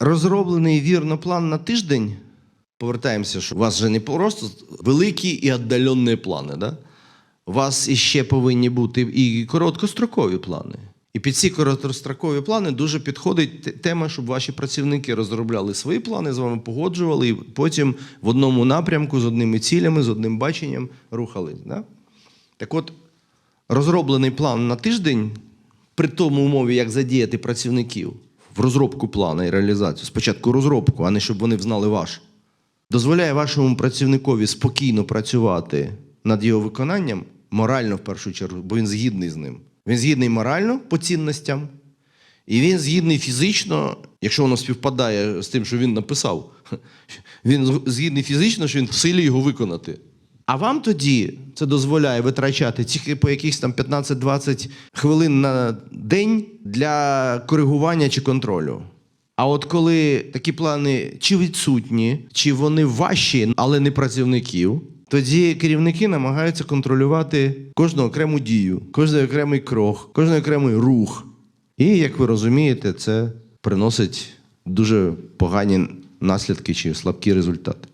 розроблений вірно план на тиждень. Повертаємося, що у вас же не просто великі і віддалені плани. Да? У вас іще повинні бути і короткострокові плани. І під ці короткострокові плани дуже підходить тема, щоб ваші працівники розробляли свої плани, з вами погоджували, і потім в одному напрямку з одними цілями, з одним баченням рухались. Да? Так от, розроблений план на тиждень, при тому умові, як задіяти працівників в розробку плану і реалізацію, спочатку розробку, а не щоб вони знали ваш, дозволяє вашому працівникові спокійно працювати над його виконанням, морально в першу чергу, бо він згідний з ним. Він згідний морально по цінностям, і він згідний фізично, якщо воно співпадає з тим, що він написав. Він згідний фізично, що він в силі його виконати. А вам тоді це дозволяє витрачати тільки по якихось там 15-20 хвилин на день для коригування чи контролю. А от коли такі плани чи відсутні, чи вони ваші, але не працівників, тоді керівники намагаються контролювати кожну окрему дію, кожен окремий крок, кожен окремий рух. І, як ви розумієте, це приносить дуже погані наслідки чи слабкі результати.